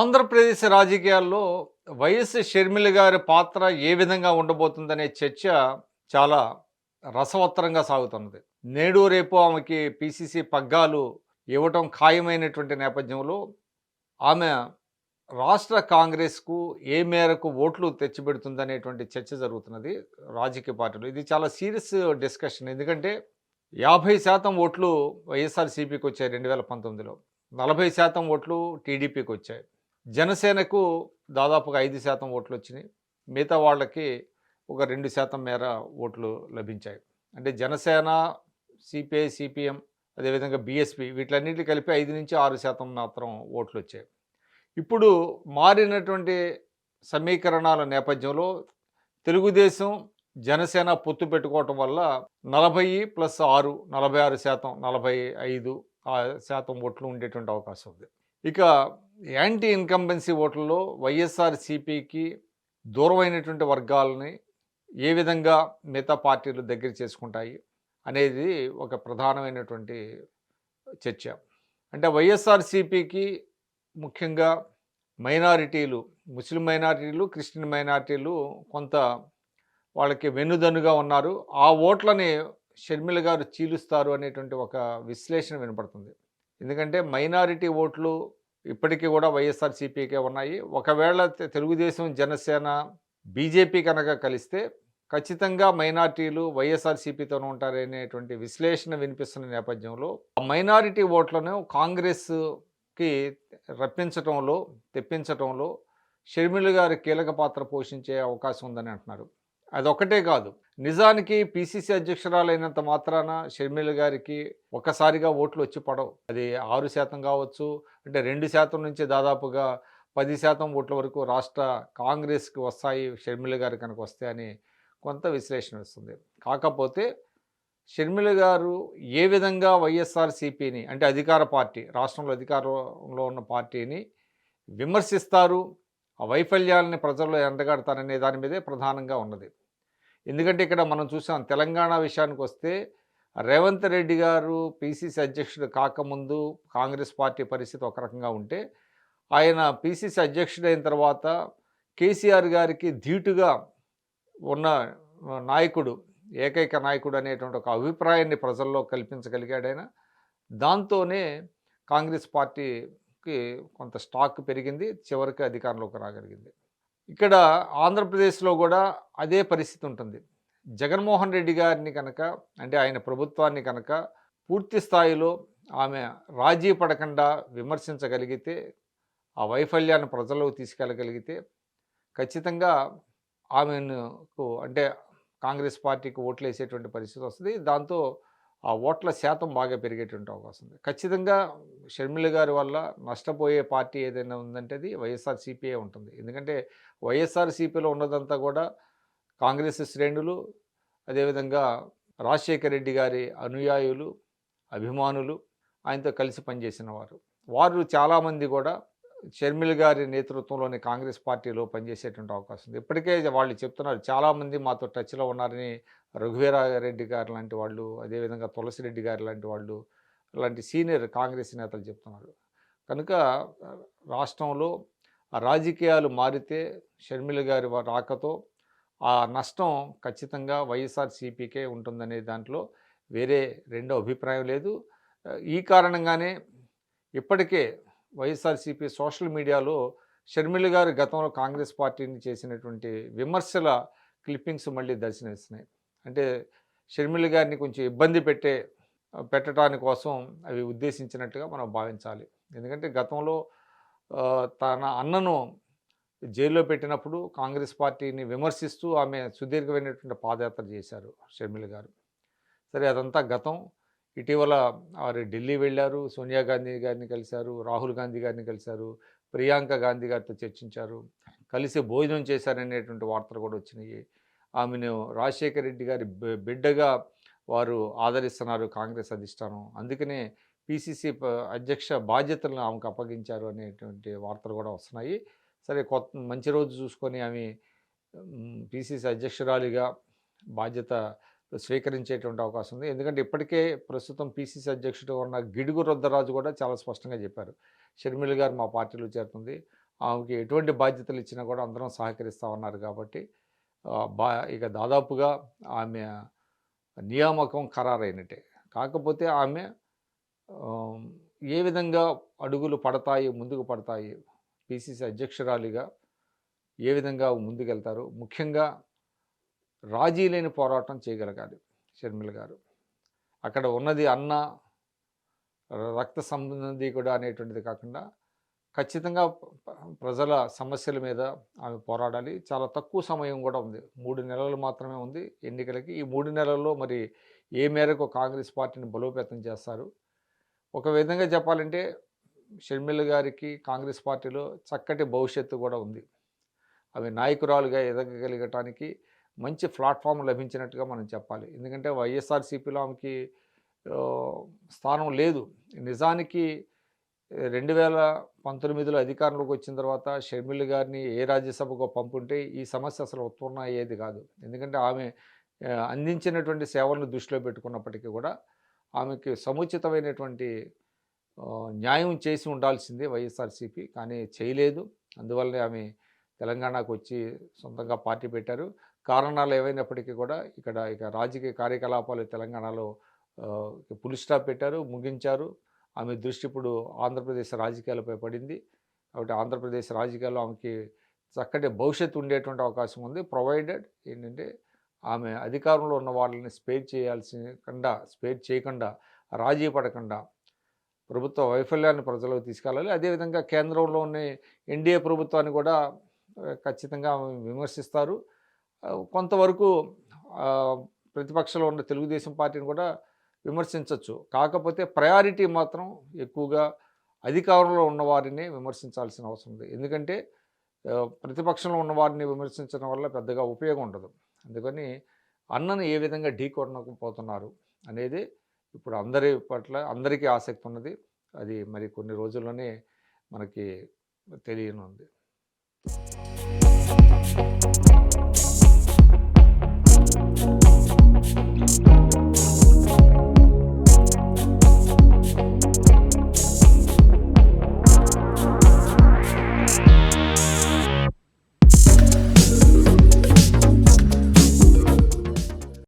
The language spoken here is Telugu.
ఆంధ్రప్రదేశ్ రాజకీయాల్లో వైఎస్ షర్మిల గారి పాత్ర ఏ విధంగా ఉండబోతుందనే చర్చ చాలా రసవత్తరంగా సాగుతున్నది. నేడు రేపు ఆమెకి పిసిసి పగ్గాలు ఇవ్వటం ఖాయమైనటువంటి నేపథ్యంలో ఆమె రాష్ట్ర కాంగ్రెస్కు ఏ మేరకు ఓట్లు తెచ్చిపెడుతుందనేటువంటి చర్చ జరుగుతున్నది రాజకీయ పార్టీలు. ఇది చాలా సీరియస్ డిస్కషన్. ఎందుకంటే యాభై శాతం ఓట్లు వైఎస్ఆర్సీపీకి వచ్చాయి రెండు వేల పంతొమ్మిదిలో. నలభై శాతం ఓట్లు టీడీపీకి వచ్చాయి. జనసేనకు దాదాపుగా ఐదు శాతం ఓట్లు వచ్చినాయి మిగతా వాళ్ళకి ఒక రెండు శాతం మేర ఓట్లు లభించాయి. అంటే జనసేన సిపిఐ సిపిఎం అదేవిధంగా బీఎస్పీ వీటిలన్నింటినీ కలిపి ఐదు నుంచి ఆరు శాతం మాత్రం ఓట్లు వచ్చాయి ఇప్పుడు మారినటువంటి సమీకరణాల నేపథ్యంలో తెలుగుదేశం జనసేన పొత్తు పెట్టుకోవటం వల్ల నలభై ప్లస్ ఆరు నలభై ఆరు శాతం నలభై ఐదు శాతం ఓట్లు ఉండేటువంటి అవకాశం ఉంది. ఇక యాంటీ ఇన్కంబెన్సీ ఓట్లలో వైఎస్ఆర్ సిపికి దూరమైనటువంటి వర్గాలని ఏ విధంగా మిగతా పార్టీలు దగ్గర చేసుకుంటాయి అనేది ఒక ప్రధానమైనటువంటి చర్చ. అంటే వైఎస్ఆర్ సిపికి ముఖ్యంగా మైనారిటీలు ముస్లిం మైనారిటీలు క్రిస్టియన్ మైనారిటీలు కొంత వాళ్ళకి వెన్నుదన్నుగా ఉన్నారు. ఆ ఓట్లని షర్మిల గారు చీలుస్తారు అనేటువంటి ఒక విశ్లేషణ వినపడుతుంది. ఎందుకంటే మైనారిటీ ఓట్లు ఇప్పటికీ కూడా వైఎస్ఆర్సీపీకే ఉన్నాయి. ఒకవేళ తెలుగుదేశం జనసేన బీజేపీ కనుక కలిస్తే ఖచ్చితంగా మైనారిటీలు వైఎస్ఆర్సీపీతోనే ఉంటారనేటువంటి విశ్లేషణ వినిపిస్తున్న నేపథ్యంలో ఆ మైనారిటీ ఓట్లను కాంగ్రెస్కి రప్పించటంలో తెప్పించటంలో షర్మిల గారు కీలక పాత్ర పోషించే అవకాశం ఉందని అంటున్నారు. అదొక్కటే కాదు నిజానికి పిసిసి అధ్యక్షురాలైనంత మాత్రాన షర్మిల గారికి ఒక్కసారిగా ఓట్లు వచ్చి పడవు. అది ఆరు శాతం కావచ్చు అంటే రెండు శాతం నుంచి దాదాపుగా పది శాతం ఓట్ల వరకు రాష్ట్ర కాంగ్రెస్కి వస్తాయి షర్మిల గారు కనుక వస్తాయని కొంత విశ్లేషణ వస్తుంది. కాకపోతే షర్మిల గారు ఏ విధంగా వైఎస్ఆర్ సిపిని అంటే అధికార పార్టీ రాష్ట్రంలో అధికారంలో ఉన్న పార్టీని విమర్శిస్తారు ఆ వైఫల్యాలని ప్రజల్లో ఎండగడతారనే దాని మీదే ప్రధానంగా ఉన్నది. ఎందుకంటే ఇక్కడ మనం చూసాం తెలంగాణ విషయానికి వస్తే రేవంత్ రెడ్డి గారు పిసిసి అధ్యక్షుడు కాకముందు కాంగ్రెస్ పార్టీ పరిస్థితి ఒక రకంగా ఉంటే ఆయన పిసిసి అధ్యక్షుడైన తర్వాత కేసీఆర్ గారికి ధీటుగా ఉన్న నాయకుడు ఏకైక నాయకుడు అనేటువంటి ఒక అభిప్రాయాన్ని ప్రజల్లో కల్పించగలిగాడు ఆయన. దాంతోనే కాంగ్రెస్ పార్టీకి కొంత స్టాక్ పెరిగింది చివరికి అధికారంలోకి రాగలిగింది. ఇక్కడ ఆంధ్రప్రదేశ్లో కూడా అదే పరిస్థితి ఉంటుంది. జగన్మోహన్ రెడ్డి గారిని కనుక అంటే ఆయన ప్రభుత్వాన్ని కనుక పూర్తి స్థాయిలో ఆమె రాజీ పడకుండా విమర్శించగలిగితే ఆ వైఫల్యాన్ని ప్రజల్లోకి తీసుకెళ్ళగలిగితే ఖచ్చితంగా ఆమెను అంటే కాంగ్రెస్ పార్టీకి ఓట్లు వేసేటువంటి పరిస్థితి వస్తుంది. దాంతో ఆ ఓట్ల శాతం బాగా పెరిగేటువంటి అవకాశం ఉంది. ఖచ్చితంగా షర్మిల గారి వల్ల నష్టపోయే పార్టీ ఏదైనా ఉందంటే అది వైఎస్ఆర్ సిపిఐ ఉంటుంది. ఎందుకంటే వైఎస్ఆర్ సిపిలో ఉన్నదంతా కూడా కాంగ్రెస్ శ్రేణులు అదేవిధంగా రాజశేఖర రెడ్డి గారి అనుయాయులు అభిమానులు ఆయనతో కలిసి పనిచేసిన వారు. వారు చాలామంది కూడా షర్మిల్ గారి నేతృత్వంలోని కాంగ్రెస్ పార్టీలో పనిచేసేటువంటి అవకాశం ఉంది. ఇప్పటికే వాళ్ళు చెప్తున్నారు చాలామంది మాతో టచ్లో ఉన్నారని రఘువీరారెడ్డి గారు లాంటి వాళ్ళు అదేవిధంగా తులసిరెడ్డి గారు లాంటి వాళ్ళు లాంటి సీనియర్ కాంగ్రెస్ నేతలు చెప్తున్నారు. కనుక రాష్ట్రంలో రాజకీయాలు మారితే షర్మిల గారి రాకతో ఆ నష్టం ఖచ్చితంగా వైఎస్ఆర్ సిపికే ఉంటుందనే దాంట్లో వేరే రెండో అభిప్రాయం లేదు. ఈ కారణంగానే ఇప్పటికే వైఎస్ఆర్సీపీ సోషల్ మీడియాలో షర్మిల గారు గతంలో కాంగ్రెస్ పార్టీని చేసినటువంటి విమర్శల క్లిప్పింగ్స్ మళ్ళీ దర్శనమిస్తున్నాయి. అంటే షర్మిల గారిని కొంచెం ఇబ్బంది పెట్టే పెట్టడాని కోసం అవి ఉద్దేశించినట్టుగా మనం భావించాలి. ఎందుకంటే గతంలో తన అన్నను జైల్లో పెట్టినప్పుడు కాంగ్రెస్ పార్టీని విమర్శిస్తూ ఆమె సుదీర్ఘమైనటువంటి పాదయాత్ర చేశారు షర్మిల గారు. సరే అదంతా గతం. ఇటీవల వారు ఢిల్లీ వెళ్ళారు సోనియా గాంధీ గారిని కలిశారు రాహుల్ గాంధీ గారిని కలిశారు ప్రియాంక గాంధీ గారితో చర్చించారు కలిసి భోజనం చేశారనేటువంటి వార్తలు కూడా వచ్చినాయి. ఆమెను రాజశేఖర రెడ్డి గారి బిడ్డగా వారు ఆదరిస్తున్నారు కాంగ్రెస్ అధిష్టానం. అందుకనే పిసిసి అధ్యక్ష బాధ్యతలను ఆమెకు అప్పగించారు అనేటువంటి వార్తలు కూడా వస్తున్నాయి. సరే కొత్త మంచి రోజు చూసుకొని ఆమె పిసిసి అధ్యక్షురాలిగా బాధ్యత స్వీకరించేటువంటి అవకాశం ఉంది. ఎందుకంటే ఇప్పటికే ప్రస్తుతం పిసిసి అధ్యక్షుడు ఉన్న గిడుగు రుద్రరాజు కూడా చాలా స్పష్టంగా చెప్పారు. షర్మిల గారు మా పార్టీలో చేరుతుంది. ఆమెకి ఎటువంటి బాధ్యతలు ఇచ్చినా కూడా అందరం సహకరిస్తామన్నారు కాబట్టి బా ఇక దాదాపుగా ఆమె నియామకం ఖరారైనట్టే. కాకపోతే ఆమె ఏ విధంగా అడుగులు పడతాయి ముందుకు పడతాయి పిసిసి అధ్యక్షురాలిగా ఏ విధంగా ముందుకెళ్తారు? ముఖ్యంగా రాజీ లేని పోరాటం చేయగలగాలి షర్మిల గారు. అక్కడ ఉన్నది అన్న రక్త సంబంధికుడు అనేటువంటిది కాకుండా ఖచ్చితంగా ప్రజల సమస్యల మీద ఆమె పోరాడాలి. చాలా తక్కువ సమయం కూడా ఉంది. మూడు నెలలు మాత్రమే ఉంది ఎన్నికలకి. ఈ మూడు నెలల్లో మరి ఏ మేరకు కాంగ్రెస్ పార్టీని బలోపేతం చేస్తారు? ఒక విధంగా చెప్పాలంటే షర్మిల గారికి కాంగ్రెస్ పార్టీలో చక్కటి భవిష్యత్తు కూడా ఉంది. అవి నాయకురాలుగా ఎదగగలగటానికి మంచి ప్లాట్ఫామ్ లభించినట్టుగా మనం చెప్పాలి. ఎందుకంటే వైఎస్ఆర్సీపీలో ఆమెకి స్థానం లేదు. నిజానికి రెండు వేల పంతొమ్మిదిలో అధికారంలోకి వచ్చిన తర్వాత షర్మిల్ గారిని ఏ రాజ్యసభకు పంపుంటే ఈ సమస్య అసలు ఉత్పన్న అయ్యేది కాదు. ఎందుకంటే ఆమె అందించినటువంటి సేవలను దృష్టిలో పెట్టుకున్నప్పటికీ కూడా ఆమెకి సముచితమైనటువంటి న్యాయం చేసి ఉండాల్సిందే వైఎస్ఆర్సీపీ. కానీ చేయలేదు. అందువల్లనే ఆమె తెలంగాణకు వచ్చి సొంతంగా పార్టీ పెట్టారు. కారణాలు ఏవైనప్పటికీ కూడా ఇక్కడ ఇక రాజకీయ కార్యకలాపాలు తెలంగాణలో పులి స్టాప్ పెట్టారు ముగించారు. ఆమె దృష్టి ఇప్పుడు ఆంధ్రప్రదేశ్ రాజకీయాలపై పడింది. కాబట్టి ఆంధ్రప్రదేశ్ రాజకీయాల్లో ఆమెకి చక్కటి భవిష్యత్తు ఉండేటువంటి అవకాశం ఉంది. ప్రొవైడెడ్ ఏంటంటే ఆమె అధికారంలో ఉన్న వాళ్ళని స్పేర్ చేయాల్సిన స్పేర్ చేయకుండా రాజీ పడకుండా ప్రభుత్వ వైఫల్యాన్ని ప్రజలకు తీసుకెళ్ళాలి. అదేవిధంగా కేంద్రంలో ఉన్న ఎన్డీఏ ప్రభుత్వాన్ని కూడా ఖచ్చితంగా ఆమె విమర్శిస్తారు. కొంతవరకు ప్రతిపక్షంలో ఉన్న తెలుగుదేశం పార్టీని కూడా విమర్శించవచ్చు కాకపోతే ప్రయారిటీ మాత్రం ఎక్కువగా అధికారంలో ఉన్నవారిని విమర్శించాల్సిన అవసరం ఉంది. ఎందుకంటే ప్రతిపక్షంలో ఉన్నవారిని విమర్శించడం వల్ల పెద్దగా ఉపయోగం ఉండదు. అందుకని అన్నను ఏ విధంగా ఢీకొనకపోతున్నారు అనేది ఇప్పుడు అందరి పట్ల అందరికీ ఆసక్తి ఉన్నది. అది మరి కొన్ని రోజుల్లోనే మనకి తెలియనుంది.